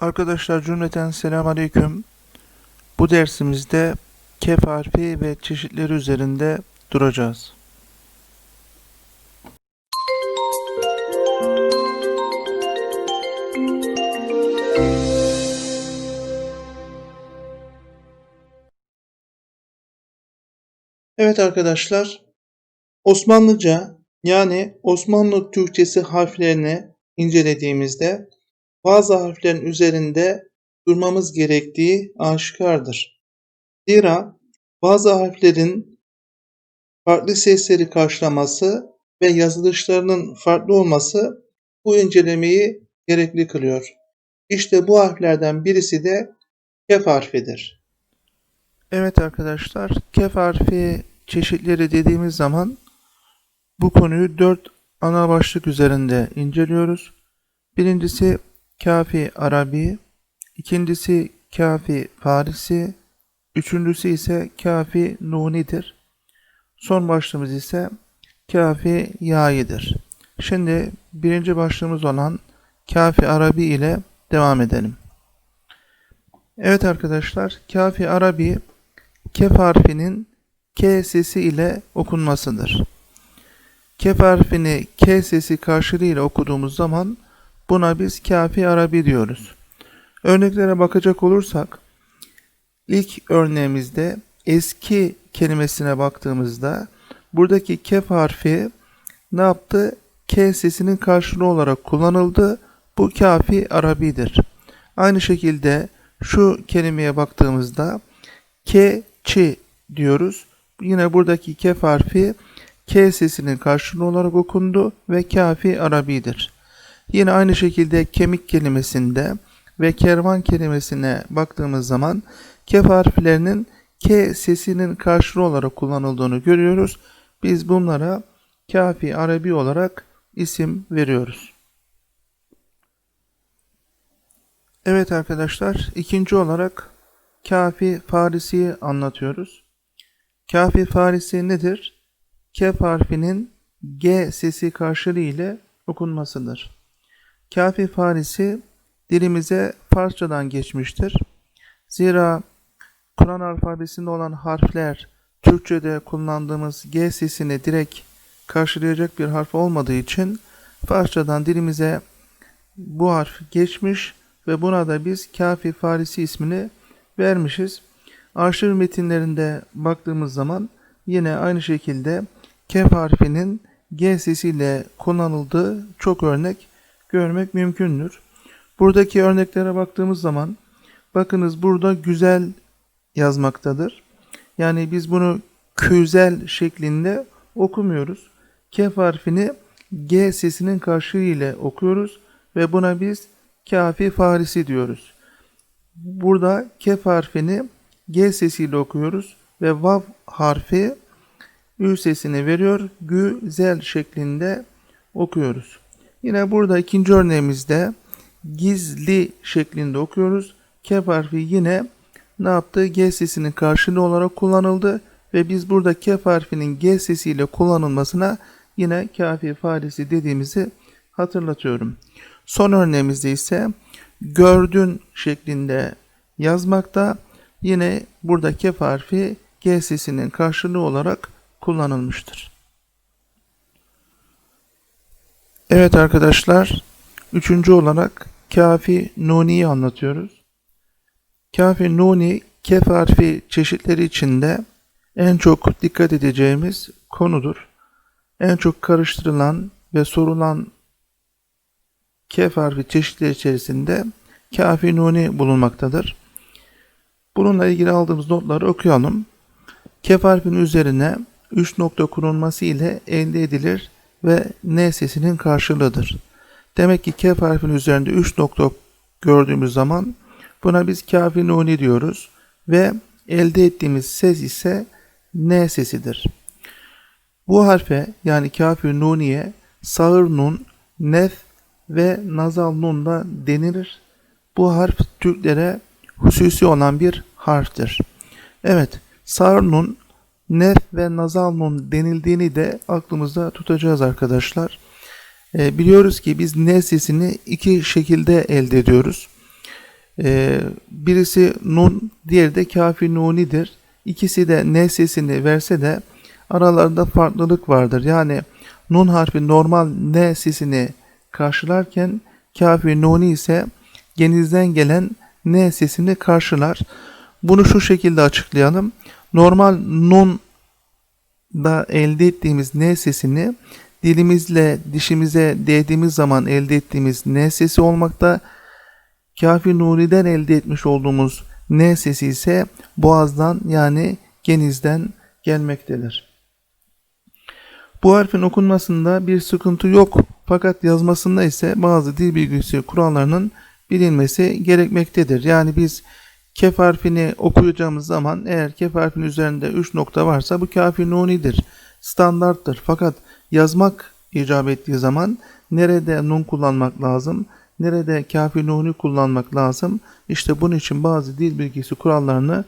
Arkadaşlar cümleten selamünaleyküm. Bu dersimizde kef harfi ve çeşitleri üzerinde duracağız. Evet arkadaşlar, Osmanlıca yani Osmanlı Türkçesi harflerini incelediğimizde bazı harflerin üzerinde durmamız gerektiği aşikardır. Zira bazı harflerin farklı sesleri karşılaması ve yazılışlarının farklı olması bu incelemeyi gerekli kılıyor. İşte bu harflerden birisi de kef harfidir. Evet arkadaşlar, kef harfi çeşitleri dediğimiz zaman bu konuyu dört ana başlık üzerinde inceliyoruz. Birincisi Kafi Arabi, ikincisi Kafi Farisi, üçüncüsü ise Kafi Nuni'dir. Son başlığımız ise Kafi Yayi'dir. Şimdi birinci başlığımız olan Kafi Arabi ile devam edelim. Evet arkadaşlar, Kafi Arabi kef harfinin K sesi ile okunmasıdır. Kef harfini K sesi karşılığıyla okuduğumuz zaman buna biz Kafi Arabi diyoruz. Örneklere bakacak olursak ilk örneğimizde eski kelimesine baktığımızda buradaki kef harfi ne yaptı? K sesinin karşılığı olarak kullanıldı. Bu Kafi Arabidir. Aynı şekilde şu kelimeye baktığımızda ke, çi diyoruz. Yine buradaki kef harfi K sesinin karşılığı olarak okundu ve kafi Arabidir. Yine aynı şekilde kemik kelimesinde ve kervan kelimesine baktığımız zaman kef harflerinin K sesinin karşılığı olarak kullanıldığını görüyoruz. Biz bunlara kafi Arabi olarak isim veriyoruz. Evet arkadaşlar ikinci olarak kafi Farisi'yi anlatıyoruz. Kafi Farisi nedir? Kef harfinin G sesi karşılığı ile okunmasıdır. Kafi Farisi dilimize Farsçadan geçmiştir. Zira Kur'an alfabesinde olan harfler Türkçe'de kullandığımız G sesini direkt karşılayacak bir harf olmadığı için Farsçadan dilimize bu harf geçmiş ve buna da biz Kafi Farisi ismini vermişiz. Arşiv metinlerinde baktığımız zaman yine aynı şekilde kef harfinin G sesiyle kullanıldığı çok örnek görmek mümkündür. Buradaki örneklere baktığımız zaman bakınız burada güzel yazmaktadır. Yani biz bunu güzel şeklinde okumuyoruz. Kef harfini G sesinin karşılığı ile okuyoruz ve buna biz kafi farisi diyoruz. Burada kef harfini G sesiyle okuyoruz ve vav harfi Ü sesini veriyor. Güzel şeklinde okuyoruz. Yine burada ikinci örneğimizde gizli şeklinde okuyoruz. Kef harfi yine ne yaptı? G sesinin karşılığı olarak kullanıldı ve biz burada kef harfinin G sesiyle kullanılmasına yine kafi faresi dediğimizi hatırlatıyorum. Son örneğimizde ise gördün şeklinde yazmakta. Yine burada kef harfi G sesinin karşılığı olarak kullanılmıştır. Evet arkadaşlar, üçüncü olarak kafi nuni'yi anlatıyoruz. Kafi nuni, kef harfi çeşitleri içinde en çok dikkat edeceğimiz konudur. En çok karıştırılan ve sorulan kef harfi çeşitleri içerisinde kafi nuni bulunmaktadır. Bununla ilgili aldığımız notları okuyalım. Kef harfinin üzerine 3 nokta kurulması ile elde edilir ve N sesinin karşılığıdır. Demek ki kef harfinin üzerinde 3 nokta gördüğümüz zaman buna biz kafi nuni diyoruz ve elde ettiğimiz ses ise N sesidir. Bu harfe yani kafi nuniye sağır nun, nef ve nazal nun da denilir. Bu harf Türklere hususi olan bir harftir. Evet, sağır nun nef ve nazal nun denildiğini de aklımızda tutacağız arkadaşlar. E, biliyoruz ki biz ne sesini iki şekilde elde ediyoruz. Ee, birisi nun, diğeri de kafi nunidir. İkisi de ne sesini verse de aralarında farklılık vardır. Yani nun harfi normal ne sesini karşılarken kafi nuni ise genizden gelen ne sesini karşılar. Bunu şu şekilde açıklayalım. Normal nun da elde ettiğimiz ne sesini dilimizle dişimize değdiğimiz zaman elde ettiğimiz ne sesi olmakta. Kafi nuniden elde etmiş olduğumuz ne sesi ise boğazdan yani genizden gelmektedir. Bu harfin okunmasında bir sıkıntı yok fakat yazmasında ise bazı dil bilgisi kurallarının bilinmesi gerekmektedir. Yani biz kef harfini okuyacağımız zaman eğer kef harfinin üzerinde 3 nokta varsa bu kafi nunidir, standarttır. Fakat yazmak icap ettiği zaman nerede nun kullanmak lazım, nerede kafi nuni kullanmak lazım. İşte bunun için bazı dil bilgisi kurallarını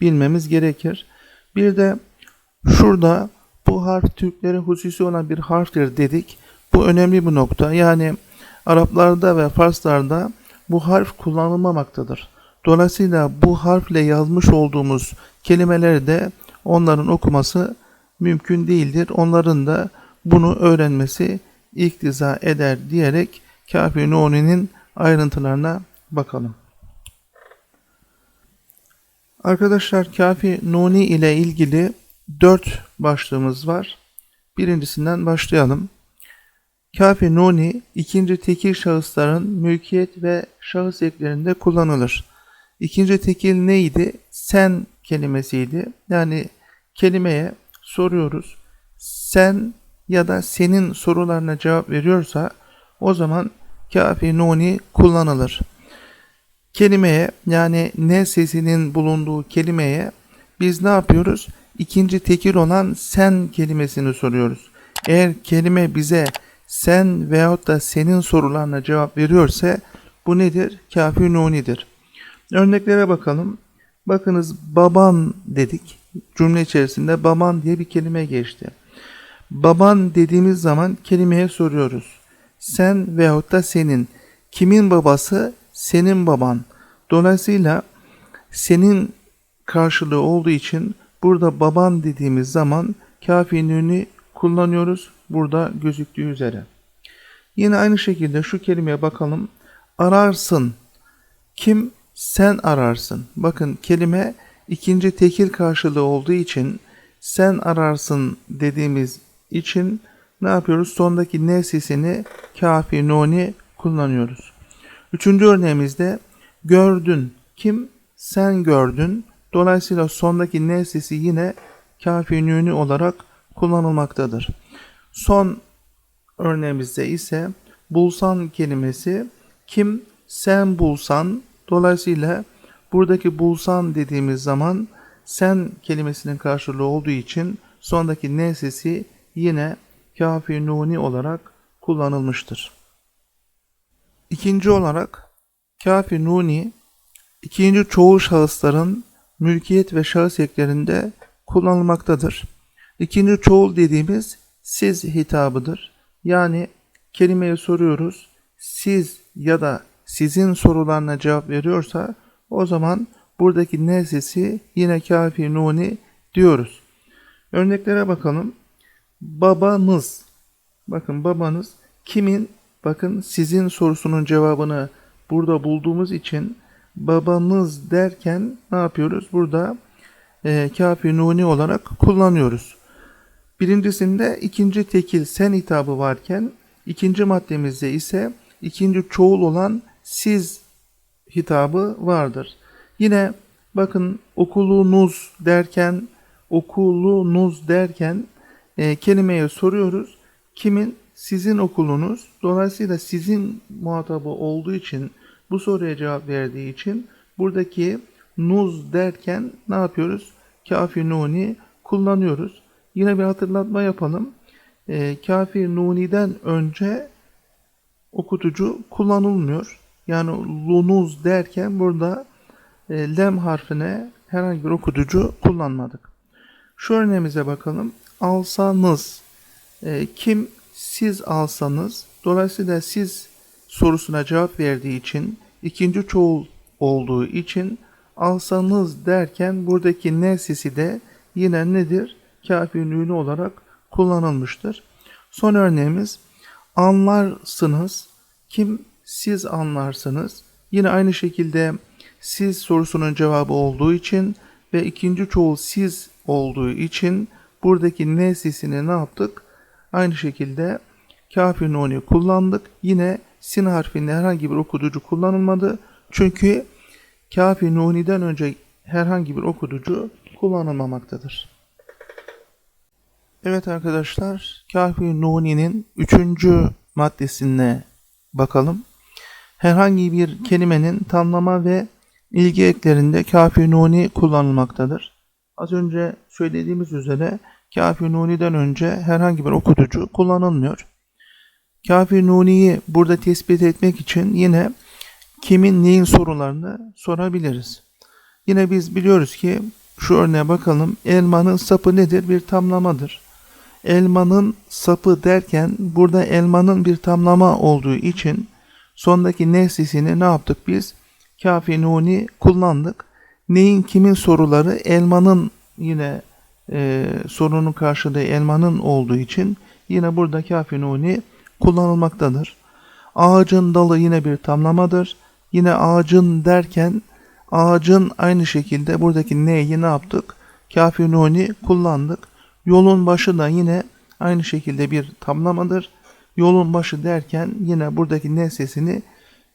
bilmemiz gerekir. Bir de şurada bu harf Türklere hususi olan bir harftir dedik. Bu önemli bir nokta. Yani Araplarda ve Farslarda bu harf kullanılmamaktadır. Dolayısıyla bu harfle yazmış olduğumuz kelimeleri de onların okuması mümkün değildir. Onların da bunu öğrenmesi iktiza eder diyerek Kafi Nuni'nin ayrıntılarına bakalım. Arkadaşlar Kafi Nuni ile ilgili dört başlığımız var. Birincisinden başlayalım. Kafi Nuni ikinci tekil şahısların mülkiyet ve şahıs eklerinde kullanılır. İkinci tekil neydi? Sen kelimesiydi. Yani kelimeye soruyoruz. Sen ya da senin sorularına cevap veriyorsa o zaman kafi nuni kullanılır. Kelimeye yani ne sesinin bulunduğu kelimeye biz ne yapıyoruz? İkinci tekil olan sen kelimesini soruyoruz. Eğer kelime bize sen veyahut da senin sorularına cevap veriyorsa bu nedir? Kafi nunidir. Örneklere bakalım. Bakınız baban dedik. Cümle içerisinde baban diye bir kelime geçti. Baban dediğimiz zaman kelimeye soruyoruz. Sen veyahut da senin. Kimin babası? Senin baban. Dolayısıyla senin karşılığı olduğu için burada baban dediğimiz zaman kafi kullanıyoruz. Burada gözüktüğü üzere. Yine aynı şekilde şu kelimeye bakalım. Ararsın. Kim? Sen ararsın. Bakın kelime ikinci tekil karşılığı olduğu için sen ararsın dediğimiz için ne yapıyoruz? Sondaki ne sesini kafi noni kullanıyoruz. Üçüncü örneğimizde gördün. Kim? Sen gördün. Dolayısıyla sondaki ne sesi yine kafi nuni olarak kullanılmaktadır. Son örneğimizde ise bulsan kelimesi kim? Sen bulsan. Dolayısıyla buradaki bulsan dediğimiz zaman sen kelimesinin karşılığı olduğu için sondaki ne sesi yine kafi nuni olarak kullanılmıştır. İkinci olarak kafi nuni ikinci çoğul şahısların mülkiyet ve şahıs eklerinde kullanılmaktadır. İkinci çoğul dediğimiz siz hitabıdır. Yani kelimeye soruyoruz. Siz ya da sizin sorularına cevap veriyorsa o zaman buradaki ne sesi yine kafi nuni diyoruz. Örneklere bakalım. Babanız. Bakın babanız kimin? Bakın sizin sorusunun cevabını burada bulduğumuz için babanız derken ne yapıyoruz? Burada e, kafi nuni olarak kullanıyoruz. Birincisinde ikinci tekil sen hitabı varken ikinci maddemizde ise ikinci çoğul olan siz hitabı vardır. Yine bakın okulunuz derken okulunuz derken e, kelimeye soruyoruz. Kimin? Sizin okulunuz. Dolayısıyla sizin muhatabı olduğu için bu soruya cevap verdiği için buradaki nuz derken ne yapıyoruz? Kafi nuni kullanıyoruz. Yine bir hatırlatma yapalım. E, kafi nuniden önce okutucu kullanılmıyor. Yani lunuz derken burada e, lem harfine herhangi bir okutucu kullanmadık. Şu örneğimize bakalım. Alsanız e, kim siz alsanız dolayısıyla siz sorusuna cevap verdiği için ikinci çoğul olduğu için alsanız derken buradaki ne sesi de yine nedir? Kafi nuni olarak kullanılmıştır. Son örneğimiz anlarsınız. Kim? Siz anlarsınız. Yine aynı şekilde siz sorusunun cevabı olduğu için ve ikinci çoğul siz olduğu için buradaki ne sesini ne yaptık? Aynı şekilde kafi nuni kullandık. Yine sin harfinde herhangi bir okutucu kullanılmadı. Çünkü kafi nuniden önce herhangi bir okutucu kullanılmamaktadır. Evet arkadaşlar, kafi nuni'nin üçüncü maddesine bakalım. Herhangi bir kelimenin tamlama ve ilgi eklerinde kafi nuni kullanılmaktadır. Az önce söylediğimiz üzere kafi nuni'den önce herhangi bir okutucu kullanılmıyor. Kafi nuni'yi burada tespit etmek için yine kimin neyin sorularını sorabiliriz. Yine biz biliyoruz ki şu örneğe bakalım. Elmanın sapı nedir? Bir tamlamadır. Elmanın sapı derken burada elmanın bir tamlama olduğu için sondaki neslisini ne yaptık biz? Kafi nuni kullandık. Neyin kimin soruları elmanın yine e, sorunun karşılığı elmanın olduğu için yine burada kafi nuni kullanılmaktadır. Ağacın dalı yine bir tamlamadır. Yine ağacın derken ağacın aynı şekilde buradaki neyi ne yaptık? Kafi nuni kullandık. Yolun başı da yine aynı şekilde bir tamlamadır. Yolun başı derken yine buradaki ne sesini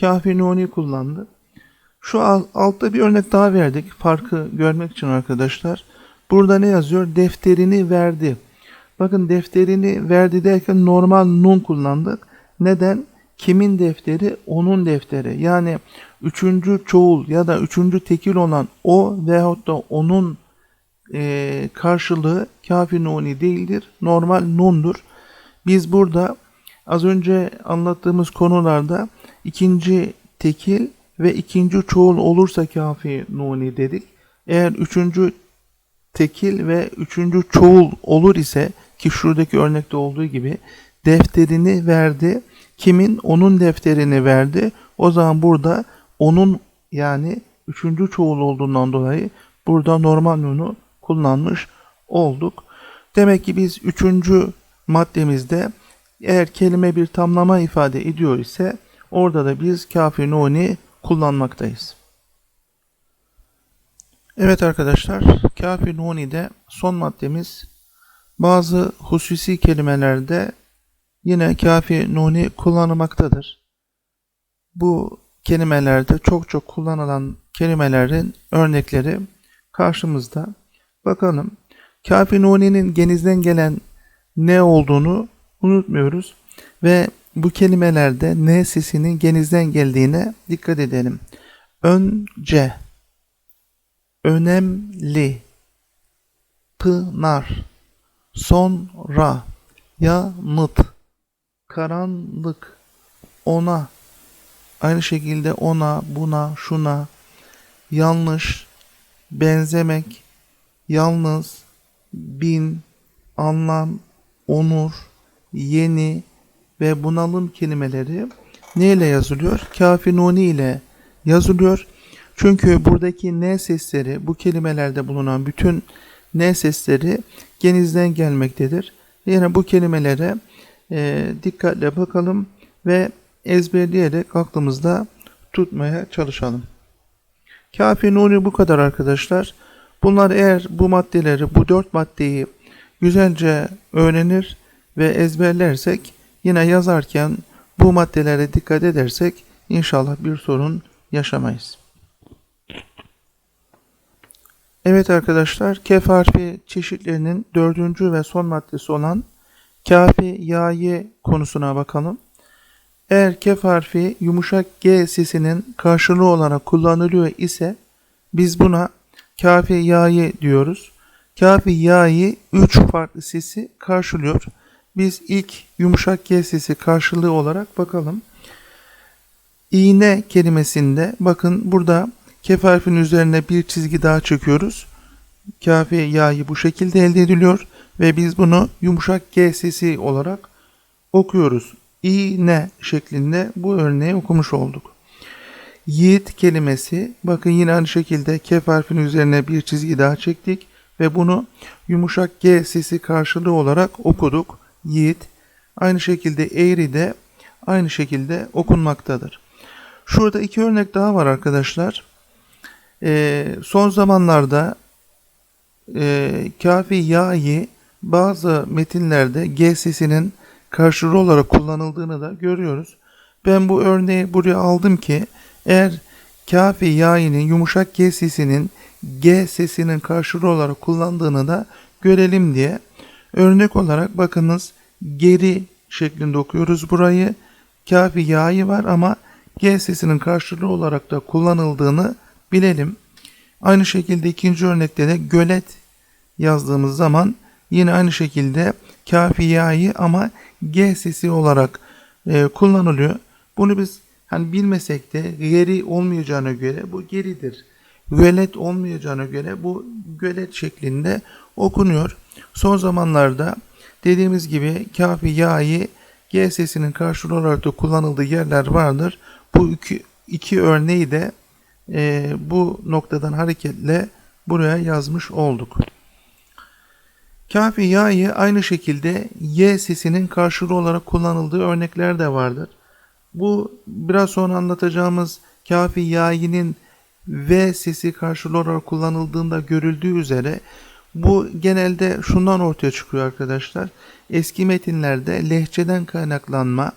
kafi nuni kullandık. Şu altta bir örnek daha verdik. Farkı görmek için arkadaşlar. Burada ne yazıyor? Defterini verdi. Bakın defterini verdi derken normal nun kullandık. Neden? Kimin defteri? Onun defteri. Yani üçüncü çoğul ya da üçüncü tekil olan o veyahut da onun e, karşılığı kafi nuni değildir. Normal nundur. Biz burada az önce anlattığımız konularda ikinci tekil ve ikinci çoğul olursa kafi nuni dedik. Eğer üçüncü tekil ve üçüncü çoğul olur ise ki şuradaki örnekte olduğu gibi defterini verdi. Kimin? Onun defterini verdi. O zaman burada onun yani üçüncü çoğul olduğundan dolayı burada normal nunu kullanmış olduk. Demek ki biz üçüncü maddemizde eğer kelime bir tamlama ifade ediyor ise orada da biz kafi nuni kullanmaktayız. Evet arkadaşlar, kafi nuni'de son maddemiz bazı hususi kelimelerde yine kafi nuni kullanılmaktadır. Bu kelimelerde çok çok kullanılan kelimelerin örnekleri karşımızda. Bakalım. Kafi nuni'nin genizden gelen ne olduğunu unutmuyoruz ve bu kelimelerde ne sesinin genizden geldiğine dikkat edelim. Önce, önemli, pınar, sonra, yanıt, karanlık, ona, aynı şekilde ona, buna, şuna, yanlış, benzemek, yalnız, bin, anlam, onur, yeni ve bunalım kelimeleri ne ile yazılıyor? Kafi nuni ile yazılıyor. Çünkü buradaki ne sesleri, bu kelimelerde bulunan bütün ne sesleri genizden gelmektedir. Yine bu kelimelere e, dikkatle bakalım ve ezberleyerek aklımızda tutmaya çalışalım. Kafi nuni bu kadar arkadaşlar. Bunlar eğer bu maddeleri, bu dört maddeyi güzelce öğrenir ve ezberlersek yine yazarken bu maddelere dikkat edersek inşallah bir sorun yaşamayız. Evet arkadaşlar kef harfi çeşitlerinin dördüncü ve son maddesi olan kafi ya'yı konusuna bakalım. Eğer kef harfi yumuşak G sesinin karşılığı olarak kullanılıyor ise biz buna kafi ya'yı diyoruz. Kafi ya'yı 3 farklı sesi karşılıyor. Biz ilk yumuşak G sesi karşılığı olarak bakalım. İğne kelimesinde bakın burada kef harfinin üzerine bir çizgi daha çekiyoruz. Kafi ya'yı bu şekilde elde ediliyor ve biz bunu yumuşak G sesi olarak okuyoruz. İğne şeklinde bu örneği okumuş olduk. Yiğit kelimesi bakın yine aynı şekilde kef harfinin üzerine bir çizgi daha çektik ve bunu yumuşak G sesi karşılığı olarak okuduk. Yiğit. Aynı şekilde eğri de aynı şekilde okunmaktadır. Şurada iki örnek daha var arkadaşlar. Ee, son zamanlarda e, kafi ya'yı bazı metinlerde G sesinin karşılığı olarak kullanıldığını da görüyoruz. Ben bu örneği buraya aldım ki eğer kafi ya'nın yumuşak G sesinin G sesinin karşılığı olarak kullandığını da görelim diye. Örnek olarak bakınız geri şeklinde okuyoruz burayı. Kafi ya'yı var ama G sesinin karşılığı olarak da kullanıldığını bilelim. Aynı şekilde ikinci örnekte de gölet yazdığımız zaman yine aynı şekilde kafi ya'yı ama G sesi olarak e, kullanılıyor. Bunu biz hani bilmesek de geri olmayacağına göre bu geridir. Velet olmayacağına göre bu gölet şeklinde okunuyor. Son zamanlarda dediğimiz gibi kafi ya'yı G sesinin karşılığı olarak da kullanıldığı yerler vardır. Bu iki, iki örneği de e, bu noktadan hareketle buraya yazmış olduk. Kafi ya'yı aynı şekilde y sesinin karşılığı olarak kullanıldığı örnekler de vardır. Bu biraz sonra anlatacağımız kafi ya'yının v sesi karşılığı olarak kullanıldığında görüldüğü üzere bu genelde şundan ortaya çıkıyor arkadaşlar. Eski metinlerde lehçeden kaynaklanma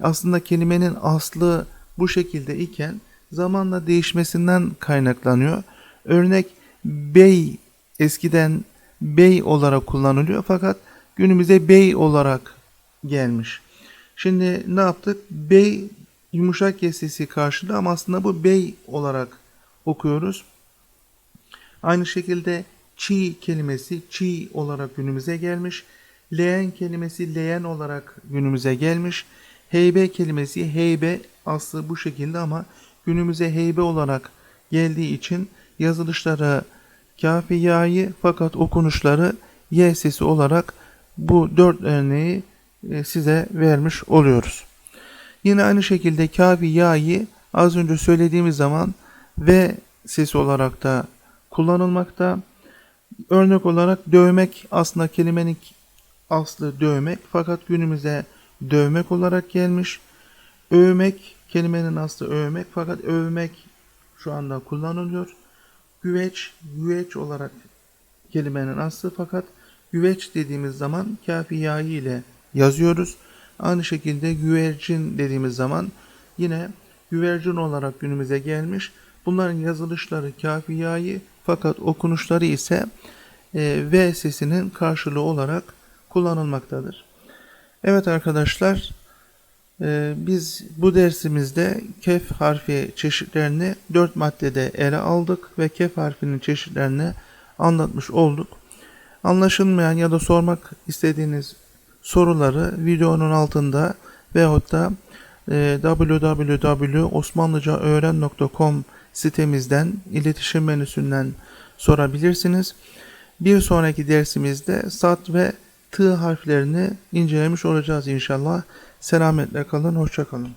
aslında kelimenin aslı bu şekilde iken zamanla değişmesinden kaynaklanıyor. Örnek bey eskiden bey olarak kullanılıyor fakat günümüze bey olarak gelmiş. Şimdi ne yaptık? Bey yumuşak y sesi karşılığı ama aslında bu bey olarak okuyoruz. Aynı şekilde çi kelimesi çi olarak günümüze gelmiş. Leğen kelimesi leğen olarak günümüze gelmiş. Heybe kelimesi heybe aslı bu şekilde ama günümüze heybe olarak geldiği için yazılışları kafi ya'yı fakat okunuşları y sesi olarak bu dört örneği e, size vermiş oluyoruz. Yine aynı şekilde kafi ya'yı az önce söylediğimiz zaman v sesi olarak da kullanılmakta. Örnek olarak dövmek aslında kelimenin aslı dövmek fakat günümüze dövmek olarak gelmiş. Övmek kelimenin aslı övmek fakat övmek şu anda kullanılıyor. Güveç, güveç olarak kelimenin aslı fakat güveç dediğimiz zaman kafi ile yazıyoruz. Aynı şekilde güvercin dediğimiz zaman yine güvercin olarak günümüze gelmiş. Bunların yazılışları kafi yayı fakat okunuşları ise e, V sesinin karşılığı olarak kullanılmaktadır. Evet arkadaşlar e, biz bu dersimizde kef harfi çeşitlerini 4 maddede ele aldık ve kef harfinin çeşitlerini anlatmış olduk. Anlaşılmayan ya da sormak istediğiniz soruları videonun altında veyahut da e, www.osmanlıcaöğren.com sitemizden iletişim menüsünden sorabilirsiniz. Bir sonraki dersimizde sat ve tı harflerini incelemiş olacağız inşallah. Selametle kalın, hoşça kalın.